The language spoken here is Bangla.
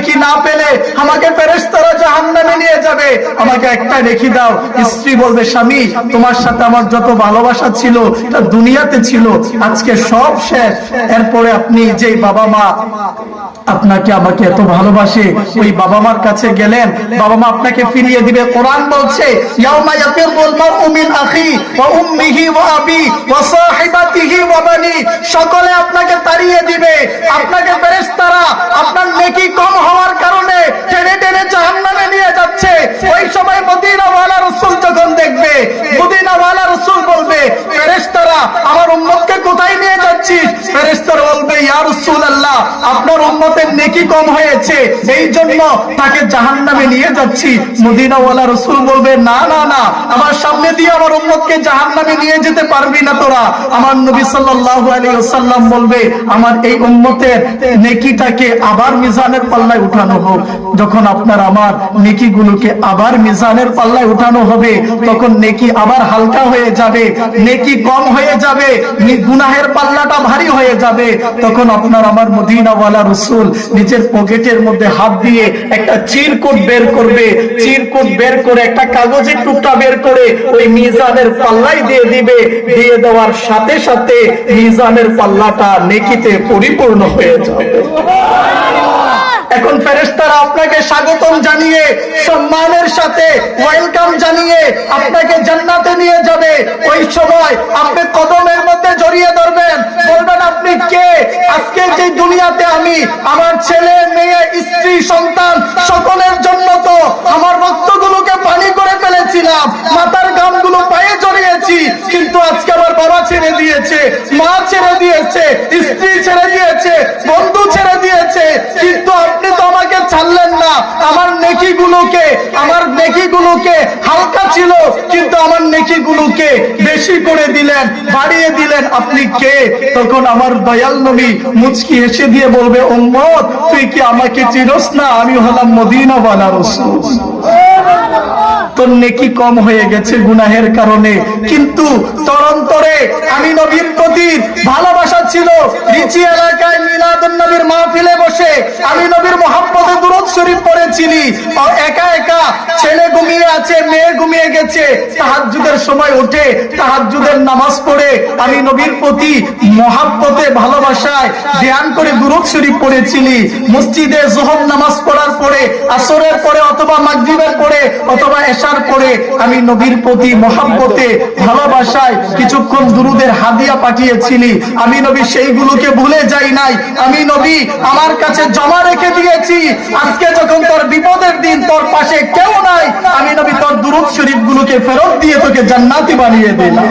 নেকি না পেলে আমাকে ফেরেশতারা জাহান্নামে নিয়ে যাবে। আমাকে একটা নেকি দাও। স্ত্রী বলবে, স্বামী, তোমার সাথে আমার যত ভালোবাসা ছিল এটা দুনিয়াতে ছিল। আজকে সব শেষ। এরপরে আপনি যেই বাবা মা আপনাকে আমাকে এত ভালোবাসে, ওই বাবা মার কাছে গেলেন। বাবা মা আপনাকে ফিরিয়ে দিবে। কোরআন বলছে, ইয়াউমা ইয়াফিরুল মারউ মিন আখি ওয়া উম্মিহি ওয়া আবি ওয়া সাহিবাতিহি ওয়া বানি। সকলে আপনাকে তাড়িয়ে দিবে। আপনাকে ফেরেশতারা, আপনার নেকি কম হওয়ার কারণে টেনে টেনে জাহান্নামে নিয়ে যাচ্ছে ওই সময় মদিনা ওয়ালা রাসূল যখন দেখবে মদিনা ওয়ালা রাসূল বলবে ফেরেশতারা আমার উম্মতকে কোথায় নিয়ে যাচ্ছিস? ফেরেশতা বলবে ইয়া রাসূলুল্লাহ আপনার উম্মতের নেকি কম হয়েছে। এই জন্য তাকে জাহান্নামে নিয়ে যাচ্ছি। মদিনা ওয়ালা রাসূল বলবে, না না না, আমার সামনে দিয়ে আমার উম্মতকে জাহান্নামে নিয়ে যেতে পারবি না তোরা। আমার নবী সাল্লাল্লাহু আলাইহি ওয়াসাল্লাম বলবে, আমার এই উম্মতের নেকিটাকে আবার মিজানের পাল্লায় উঠানো হোক। যখন আপনার আমার নেকিগুলোকে আবার মিজানের পাল্লায় উঠানো হবে, তখন নেকি আবার হালকা হয়ে যাবে, নেকি কম হয়ে যাবে গুনাহের পাল্লাটা ভারী হয়ে যাবে। তখন আপনার আমার মদিনাওয়ালা রসুল নিজের পকেটের মধ্যে হাত দিয়ে একটা চিরকুট বের করবে, চিরকুট বের করে একটা কাগজের টুকটা বের করে ওই মিজানের পাল্লাই দিয়ে দিবে, দিয়ে দেওয়ার সাথে সাথে মিজানের পাল্লাটা নেকিতে পরিপূর্ণ হয়ে যাবে। এখন ফেরেশতারা আপনাকে স্বাগতম জানিয়ে, সম্মানের সাথে ওয়েলকাম জানিয়ে আপনাকে জান্নাতে নিয়ে যাবে। ওই সময় আপনি কদমের মধ্যে জড়িয়ে ধরবেন বলবেন আপনি কে আজকে যে দুনিয়াতে আমি, আমার ছেলে, মেয়ে, স্ত্রী, সন্তান, সকলের জন্য তো আমার রক্তগুলোকে পানি করে ফেলেছিলাম, মাথার গামগুলো পায়ে জড়িয়েছি, কিন্তু আজকে আমার বাবা ছেড়ে দিয়েছে, মা ছেড়ে দিয়েছে, স্ত্রী ছেড়ে দিয়েছে, বন্ধু ছেড়ে দিয়েছে কিন্তু আপনি তো আমাকে ছাড়লেন না আমার নেকিগুলোকে আমার নেকিগুলোকে হালকা ছিল, কিন্তু আমার নেকিগুলোকে বেশি করে দিলেন, বাড়িয়ে দিলেন। আপনি কে? তখন আমার দয়াল নবী মুচকি এসে দিয়ে বলবে, উম্মত, তুই কি আমাকে চিরস না? আমি হলাম মদিনা বালা তোর নেকি কম হয়ে গেছে গুনাহের কারণে, কিন্তু তরন্তরে আমি নবীর প্রতি ভালোবাসা ছিল। নিচি এলাকায় মিলাদুন নবীর মাহফিলে বসে আমি নবীর মোহাম্মদে দুরুদ শরীফ পড়েছিলি। আর একা একা ছেলে ঘুমিয়ে আছে, মেয়ে ঘুমিয়ে গেছে। তাহাজ্জুদের সময় উঠে তাহাজ্জুদের নামাজ পড়ে আমি নবীর প্রতি মহাব্বতে, ভালোবাসায় ধ্যান করে দুরুদ শরীফ পড়েছিলি। মসজিদে জোহর নামাজ পড়ার পরে, আসরের পরে অথবা মাগরিবের পরে অথবা এশার পরে আমি নবীর প্রতি মহাব্বতে, ভালোবাসায় কিছুক্ষণ দুরুদের হাদিয়া পাঠিয়েছিলি। আমি নবী সেইগুলোকে ভুলে যাই নাই। আমি নবী আমার কাছে জমা রেখে দিয়েছি। আজকে যখন তোর বিপদের দিন, তোর পাশে কেউ নাই, আমি নবী তোর দুরুদ শরীফ গুলোকে ফেরত দিয়ে তোকে জান্নাতি বানিয়ে দিলাম।